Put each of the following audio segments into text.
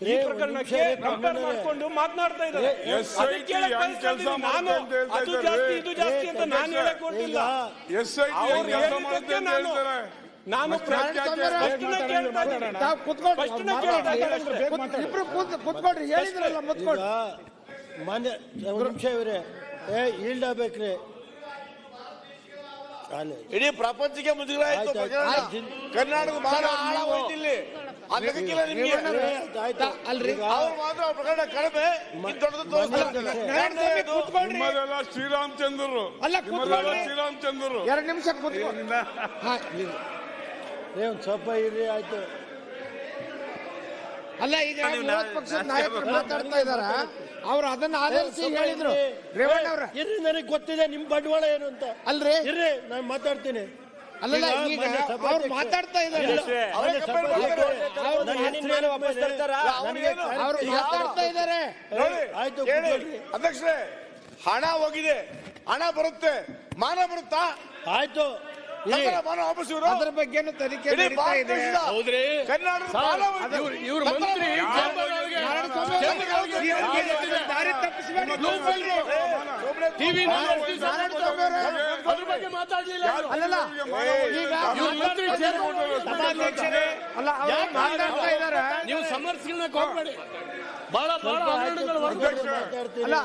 ಈ ಪ್ರಕರಣಕ್ಕೆ ಕಂಪೇರ್ ಮಾಡ್ಕೊಂಡು ಮಾತನಾಡ್ತಾ ಇದ್ದಾರೆ. ನಾನು ಅದು ಜಾಸ್ತಿ ಇದು ಜಾಸ್ತಿ ಅಂತ ನಾನು ಹೇಳಕ್ ಹೊರಟಿಲ್ಲ ಅವ್ರು ಹೇಳಿದ್ದಕ್ಕೆ ನಾನು ನಾನು ಇಬ್ರು ಕೂತ್- ಕೂತ್ಕೊಳ್ರಿ. ಹೇಳಿದ್ರಲ್ಲ ಮುತ್ಕೊಳ್ರಿ. ಮಾನ್ಯ ನಿಮಿಷ ಇವ್ರೆ. ಏ ಈಲ್ಡ್ ಆಗ್ಬೇಕ್ರಿ. ಅಲ್ಲ ಇಡೀ ಪ್ರಪಂಚಕ್ಕೆ ಮುಜುಗರ ಆಯ್ತು ಕರ್ನಾಟಕ ಬಹಳ ಆಳ ಹೋಯ್ತು ಇಲ್ಲಿ. ಅದಕ್ಕಿಲ್ಲ ನಿಮ್ಗೆ ಅಲ್ರಿ? ಈಗ ಅವ್ರು ಮಾತ್ರ ಅವ್ರ ಪ್ರಕರಣ ಕಡಿಮೆ ಇದು ದೊಡ್ಡದು ತೋರಿಸ್ತಾರೆ. ನಿಮ್ಮದೆಲ್ಲ ಶ್ರೀರಾಮಚಂದ್ರರು. ಅಲ್ಲ, ನಿಮ್ಮದೆಲ್ಲ ಕೂತ್ಕೊಳ್ಳಿ. ಶ್ರೀರಾಮಚಂದ್ರರು. ಎರಡು ನಿಮಿಷ ಕೂತ್ಕೊಳ್ಳಿ ಹಾ, ಏ ಒಂದು ಸ್ವಲ್ಪ ಇರ್ರಿ ಆಯ್ತು. ಅಲ್ಲ ಈಗ ವಿರೋಧ ಪಕ್ಷದ ನಾಯಕರು ಮಾತಾಡ್ತಾ ಇದಾರ. ಅವ್ರು ಅದನ್ನ ಆಧರಿಸಿ ಹೇಳಿದ್ರು. ರೇವಣ್ಣ ಅವ್ರ. ಇರ್ರಿ ನನಗೆ ಗೊತ್ತಿದೆ ನಿಮ್ ಬಂಡವಾಳ ಏನು ಅಂತ. ಅಲ್ರಿ? ಇರ್ರಿ ನಾನು ಮಾತಾಡ್ತೀನಿ. ಅಲ್ಲಲ್ಲ ಈಗ ಅವ್ರು ಮಾತಾಡ್ತಾ ಇದ್ದಾರೆ. ಅವರೇ ಮಾತಾಡ್ತಾ ಇದ್ದಾರೆ. ನೋಡಿ, ಆಯ್ತು, ಕೇಳಿ ಅಧ್ಯಕ್ಷರೇ ಹಣ ಹೋಗಿದೆ. ಹಣ ಬರುತ್ತೆ. ಮಾನ ಬರುತ್ತಾ? ಆಯ್ತು. ಇರಿ. ವಾಪಸ್ ಇವರು? ಅದ್ರ ಬಗ್ಗೆ ತನಿಖೆ ನಡೀತಾ ಇದೆ. ಇವ್ರು ಮಂತ್ರಿ. ದಾರಿ ತಪ್ಪಿಸ್ಬೇಡಿ. ಟಿವಿ ಅದ್ರ ಬಗ್ಗೆ ಮಾತಾಡ್ಲಿಲ್ಲ ಅಲ್ಲಲ್ಲ. ಈಗ ಮಾತಾಡ್ತಾ ಇದ್ದಾರೆ? ನೀವು ಸಮರ್ಥಿಸ್ಕೊಳ್ಳಕ್ ಹೋಗ್ಬೇಡಿ ಬಹಳ ಬಹಳ ಹೊರಗೆ ಅಲ್ಲ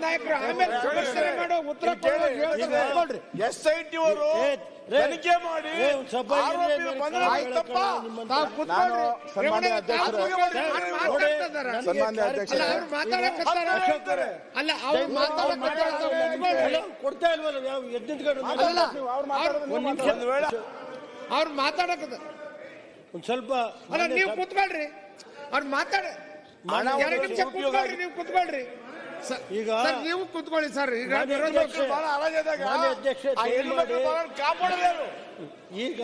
ನಾಯಕರು ಆಮೇಲೆ ಮಾಡೋ ಉತ್ತರ. ಎಸ್ ಐ ಟಿ ಅವರು ತನಿಖೆ ಮಾಡಿ. ಏ, ಒಂದ್ ಸ್ವಲ್ಪ ಇರ್ರಿ, ಆರೋಪಿ ನನಗೆ ಬಂಧನ ಕಾಲ್ ಆಯ್ತಪ್ಪ. ಮಾಡ್ಕೊಳ್ಳೋ ನಿಮ್ಮಂತ- ತಾವು ಅಧ್ಯಕ್ಷರೇ. ಅವ್ರು ಇದ್ದಾರೆ. ಸನ್ಮಾನ್ಯ ಅಲ್ಲ. ಅವ್ರು ಮಾತಾಡಕತ್ತಾರೆ ಹೇಳ್ತಾರೆ. ಅಲ್ಲ ಅವ್ರು ಮಾತಾಡಕತ್ತಾರೆ ತಾವು ಕೂತ್ಕೊಳ್ರಿ. ಕೊಡ್ತಾ ಇಲ್ವಲ್ಲ ಯಾವ ಎದ್ದು ನಿಂತ್ಕೊಂಡು ಅಲ್ಲ ಒಂದ್ ನಿಮಿಷ. ಒಂದು ವೇಳೆ ಅವ್ರು ಮಾತಾಡಕತ್ತ ಒಂದ್ ಸ್ವಲ್ಪ ಅಲ್ಲ ನೀವು ಕೂತ್ಕೊಳ್ರಿ. ಅವ್ರು ಮಾತಾಡ ಹಣ ಎರಡು ನಿಮಿಷ ಉಪಯೋಗ ಕೂತ್ಕೊಳ್ರಿ ನೀವು ಕೂತ್ಕೊಳ್ರಿ. ಸ- ಈಗ ಸರ್, ನೀವು ಕುತ್ಕೊಳ್ಳಿ ಸರ್ ಈಗ ಮಾನ್ಯ ಅಧ್ಯಕ್ಷ- ಬಹಳ ಹರಾಜಾದಾಗ ಮಾನ್ಯ ಅಧ್ಯಕ್ಷೆ, ಆ ಹೆಣ್ಣು ಮಕ್ಕಳು ಬಹಳ ಕಾಪಾಡೋದು ಯಾರು? ಈಗ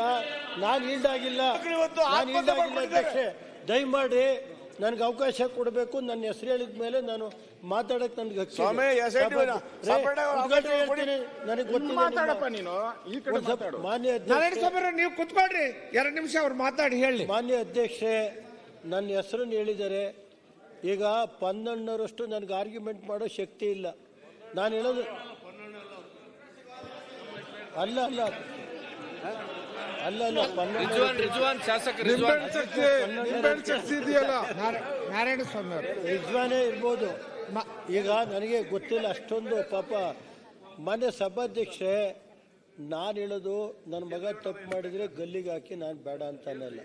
ನಾನು ಈಲ್ಡ್ ಆಗಿಲ್ಲ ಇವತ್ತು ನಾನು ಆತ್ಮಹತ್ಯೆ ಈಲ್ಡ್ ಆಗಿಲ್ಲ ಮಾಡ್ಕೊಂಡಿದ್ದಾರೆ. ಅಧ್ಯಕ್ಷೆ ದಯಮಾಡಿ ನನಗೆ ಅವಕಾಶ ಕೊಡಬೇಕು ನನ್ನ ಹೆಸರು ಹೇಳಿದ ಮೇಲೆ ನಾನು ಮಾತಾಡಕ್ ನನ್ಗೆ ಹಕ್ಕಿದೆ. ಸ್ವಾಮಿ, SIT ರೇ, ಸಪರೇಟ್ ಆಗಿ ಅವ್ರ ಉದ್ಘಾಟನೆ ಅವಕಾಶ ಕೊಡಿ. ಹೇಳ್ತೀನಿ. ನನಗೆ ಗೊತ್ತಿದೆ ಮಾತಾಡಪ್ಪ ನಿಮ್ಮ- ನೀನು ಈ ಕಡೆ ಒಂದ್ ಸ್ವಲ್ಪ ಮಾತಾಡು ಮಾನ್ಯ ನಾರಾಯಣ ಅಧ್ಯಕ್ಷೆ ಸ್ವಾಮಿ ನೀವು ಕುತ್ಕೊಳ್ರಿ ಎರಡು ನಿಮಿಷ ಅವ್ರು ಮಾತಾಡಿ ಹೇಳಿ ಮಾನ್ಯ ಅಧ್ಯಕ್ಷೆ ನನ್ನ ಹೆಸರನ್ನು ಹೇಳಿದ್ದಾರೆ ಈಗ ಪನ್ನೆಂಡರಷ್ಟು ನನಗೆ ಆರ್ಗ್ಯುಮೆಂಟ್ ಮಾಡೋ ಶಕ್ತಿ ಇಲ್ಲ. ನಾನು ಹೇಳೋದು ಅಲ್ಲ ಅಲ್ಲ. ಅಲ್ಲ ಅಲ್ಲ ನಾರಾಯಣ ಸ್ವಾಮಿ ರಿಜ್ವಾನೇ ಇರ್ಬೋದು. ಈಗ ನನಗೆ ಗೊತ್ತಿಲ್ಲ ಅಷ್ಟೊಂದು ಪಾಪ ಮನೆ ಸಭಾಧ್ಯಕ್ಷೆ ನಾನು ಹೇಳೋದು ನನ್ನ ಮಗ ತಪ್ಪು ಮಾಡಿದರೆ ಗಲ್ಲಿಗೆ ಹಾಕಿ ನಾನು ಬೇಡ ಅಂತ ಅನ್ನಲ್ಲ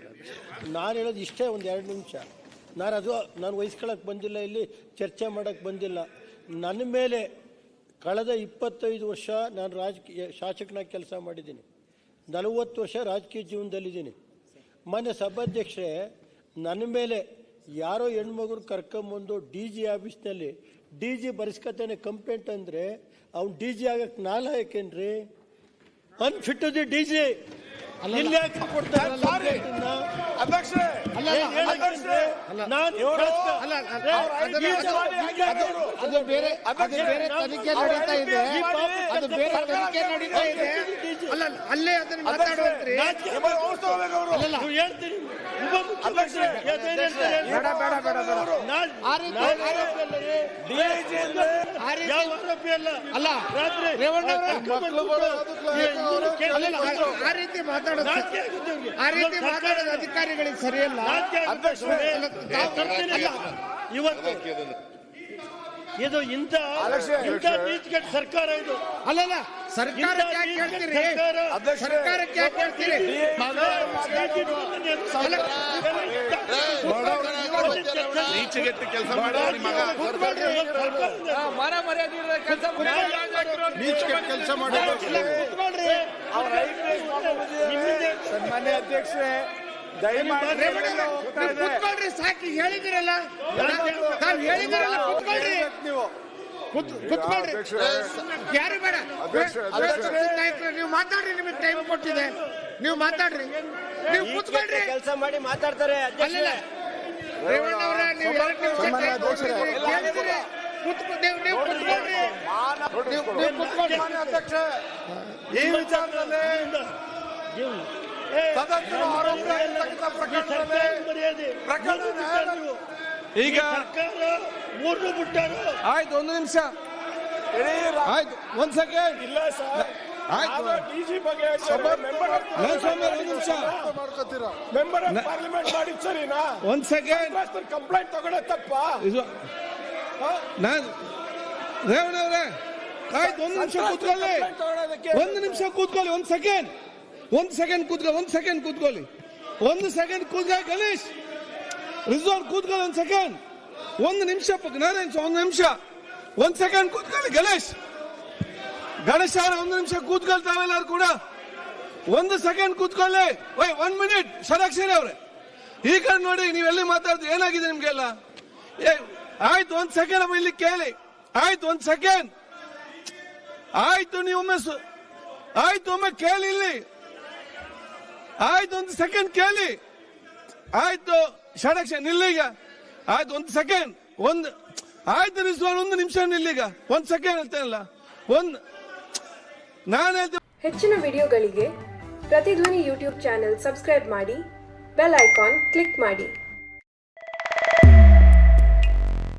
ನಾನು ಹೇಳೋದು ಇಷ್ಟೇ ಒಂದು ಎರಡು ನಿಮಿಷ. ನಾನು ಅದು ನಾನು ವಹಿಸ್ಕೊಳಕ್ಕೆ ಬಂದಿಲ್ಲ ಇಲ್ಲಿ ಚರ್ಚೆ ಮಾಡೋಕ್ಕೆ ಬಂದಿಲ್ಲ. ನನ್ನ ಮೇಲೆ ಕಳೆದ ಇಪ್ಪತ್ತೈದು ವರ್ಷ ನಾನು ರಾಜಕೀಯ ಶಾಸಕನಾಗಿ ಕೆಲಸ ಮಾಡಿದ್ದೀನಿ. ನಲವತ್ತು ವರ್ಷ ರಾಜಕೀಯ ಜೀವನದಲ್ಲಿದ್ದೀನಿ. ಮೊನ್ನೆ ಸಭಾಧ್ಯಕ್ಷರೇ ನನ್ನ ಮೇಲೆ ಯಾರೋ ಹೆಣ್ಮಗುರು ಕರ್ಕೊಂಬಂದು ಡಿ ಜಿ ಆಫೀಸ್ನಲ್ಲಿ ಡಿ ಜಿ ಬರೆಸ್ಕೊತಾನೆ ಕಂಪ್ಲೇಂಟ್ ಅಂದರೆ ಅವ್ನು ಡಿ ಜಿ ಆಗಕ್ಕೆ ನಾಲಾಯಕೇನ್ರಿ ಅನ್ಫಿಟ್ ದಿ ಡಿ ಜಿ. ಕೊಡ್ತಾರೆ ಅಲ್ಲ ಅಲ್ಲ, ಅಲ್ಲ ಅಲ್ಲ, ಅದು- ಬೇರೆ ಅದು ಬೇರೆ ತನಿಖೆ ನಡೀತಾ ಇದೆ. ಅದು ಬೇರೆ ತನಿಖೆ ನಡೀತಾ ಇದೆ. ಅಲ್ಲ ಅಲ್ಲೇ ಅದನ್ನ ಮಾತಾಡುವಂತ್ರಿ ಉಪ ಮುಖ್ಯಮಂತ್ರಿ ಬೇಡ ಬೇಡ ಬೇಡ ಅಲ್ಲ ಆ ರೀತಿ ಅಲ್ಲ? ಅಲ್ಲ ರೇವಣ್ಣ ಆ- ಮಾತಾಡೋದು. ಆ ರೀತಿ ಮಾತಾಡೋದು ಸರ್ಕಾರ- ಅಧಿಕಾರಿಗಳಿಗೆ ಸರಿಯಲ್ಲ. ಇವತ್ತು ಇದು ಇಂಥ ಇಂಥ ನೀತಿಗೆಟ್ಟ ಸರ್ಕಾರ ಇದು ಅಲ್ಲಲ್ಲ ಸರ್ಕಾರಕ್ಕೆ ಕೆಲಸ ಮಗ ನೀಚೆಗೆಟ್ಟು ಕೆಲಸ ಮಾಡೋ ಕೂತ್ಕೊಳ್ರಿ ಅವರ ಐ ಪಿ ಎಸ್ ಸನ್ಮಾನ್ಯ ಅಧ್ಯಕ್ಷರೇ ದಯಮಾಡಿ ಕೂತ್ಕೊಳ್ರಿ ಸಾಕು. ಹೇಳಿದಿರಲ್ಲ ನಾವು ಹೇಳಿದಿರಲ್ಲ ಕೂತ್ಕೊಳ್ರಿ. ನೀವು. ಕುತ್ಕೊಳ್ರಿ. ಯಾರು ಬೇಡ? ನೀವು ಮಾತಾಡ್ರಿ ನಿಮಗೆ ಟೈಮ್ ಕೊಟ್ಟಿದೆ. ನೀವು ಮಾತಾಡ್ರಿ. ನೀವು ಕೂತ್ಕೊಳ್ರಿ. ಕೆಲಸ ಮಾಡಿ ಮಾತಾಡ್ತಾರೆ ಅಲ್ಲಿಲ್ಲ. ರೇವಣ್ಣ ಅವರ ನೀವು ಎರಡು ನಿಮಿಷ ನೀವು ಕೂತ್ಕೊಳ್ರಿ. ನೀವು ಕೂತ್ಕೊಳ್ರಿ. ಮಾನ್ಯ ಅಧ್ಯಕ್ಷ ಈ ವಿಚಾರದಲ್ಲಿ ಸದಸ್ಯರು ಆರೋಪಿಯಾಗಿರ್ತಕ್ಕಂಥ ಪ್ರಕರಣದಲ್ಲಿ ಪ್ರಕರಣ ಈಗ ಮೂರು ಬಿಟ್ಟರು. ಆಯ್ತು ಒಂದು ನಿಮಿಷ. ಆಯ್ತು ಒಂದ್ ಸೆಕೆಂಡ್ ಇಲ್ಲ ಸರ್. ಆಯ್ತು. ಡಿಜಿ ಬಗ್ಗೆ ನಿಮಿಷ. ಮೆಂಬರ್ ಪಾರ್ಲಿಮೆಂಟ್ ಮಾಡಿದ್ ಸರಿನಾ ಒಂದ್ ಸೆಕೆಂಡ್ ಕಂಪ್ಲೇಂಟ್ ತಗೊಳ್ಳೋ ತಪ್ಪ? ಇದು ನಾನು ರೇವಣ್ಣ ಅವರೇ ಆಯ್ತು ಒಂದು ನಿಮಿಷ ಕೂತ್ಕೊಳ್ಳಿ. ಒಂದು ನಿಮಿಷ ಕೂತ್ಕೊಳ್ಳಿ ಒಂದು ಸೆಕೆಂಡ್ ಒಂದು ಸೆಕೆಂಡ್ ಕೂತ್ಕೊಳ್ಳಿ ಒಂದು ಸೆಕೆಂಡ್ ಕೂತ್ಕೊಳ್ಳಿ ಒಂದು ಸೆಕೆಂಡ್ ಕೂತ್ಕ ಗಣೇಶ್ ರಿಸೋರ್ಟ್ ಕೂತ್ಕೊಳ್ಳಿ ಒಂದು ಸೆಕೆಂಡ್ ಒಂದು ನಿಮಿಷ ನಾರಾಯಣ್ ಒಂದು ನಿಮಿಷ ಒಂದು ಸೆಕೆಂಡ್ ಕೂತ್ಕೊಳ್ಳಿ ಗಣೇಶ್ ಗಣೇಶ್ ಅವರ ಒಂದು ನಿಮಿಷ ಕೂತ್ಕೊಳ್ತಾವೆಲ್ಲರೂ ಕೂಡ ಒಂದು ಸೆಕೆಂಡ್ ಕೂತ್ಕೊಳ್ಳಿ ಓಯ್ ಒನ್ ಮಿನಿಟ್ ಷಡಾಕ್ಷರಿ ಅವ್ರೆ ಈ ಕಡೆ ನೋಡಿ ನೀವೆಲ್ಲಿ ಮಾತಾಡ್ತೀವಿ ಏನಾಗಿದೆ ನಿಮ್ಗೆಲ್ಲ? ಏ, ಆಯ್ತು, ಒಂದ್ ಸೆಕೆಂಡ್ ಅಮ್ಮ ಇಲ್ಲಿ ಕೇಳಿ. ಆಯ್ತು, ಒಂದ್ ಸೆಕೆಂಡ್ ಆಯ್ತು, ನೀವು ಒಮ್ಮೆ ಸು- ಆಯ್ತು, ಒಮ್ಮೆ ಕೇಳಿ ಇಲ್ಲಿ. ಆಯ್ತು, ಒಂದು ಸೆಕೆಂಡ್ ಕೇಳಿ. ಆಯ್ತು, ಷಡಕ್ಷ ನಿಲ್ಲೀಗ ಆಯ್ತು, ಒಂದು ಸೆಕೆಂಡ್ ಒಂದು, ಆಯ್ತು ನಿಲ್ಸುವ ಒಂದು ನಿಮಿಷ ನಿಲ್ಲೀಗ ಒಂದು ಸೆಕೆಂಡ್ ಹೇಳ್ತೇನಲ್ಲ ಒಂದು, ನಾನು ಹೇಳ್ತೇನೆ ಹೆಚ್ಚಿನ ವಿಡಿಯೋಗಳಿಗೆ ಪ್ರತಿಧ್ವನಿ ಯೂಟ್ಯೂಬ್ ಚಾನೆಲ್ ಸಬ್ಸ್ಕ್ರೈಬ್ ಮಾಡಿ, ಬೆಲ್ ಐಕಾನ್ ಕ್ಲಿಕ್ ಮಾಡಿ.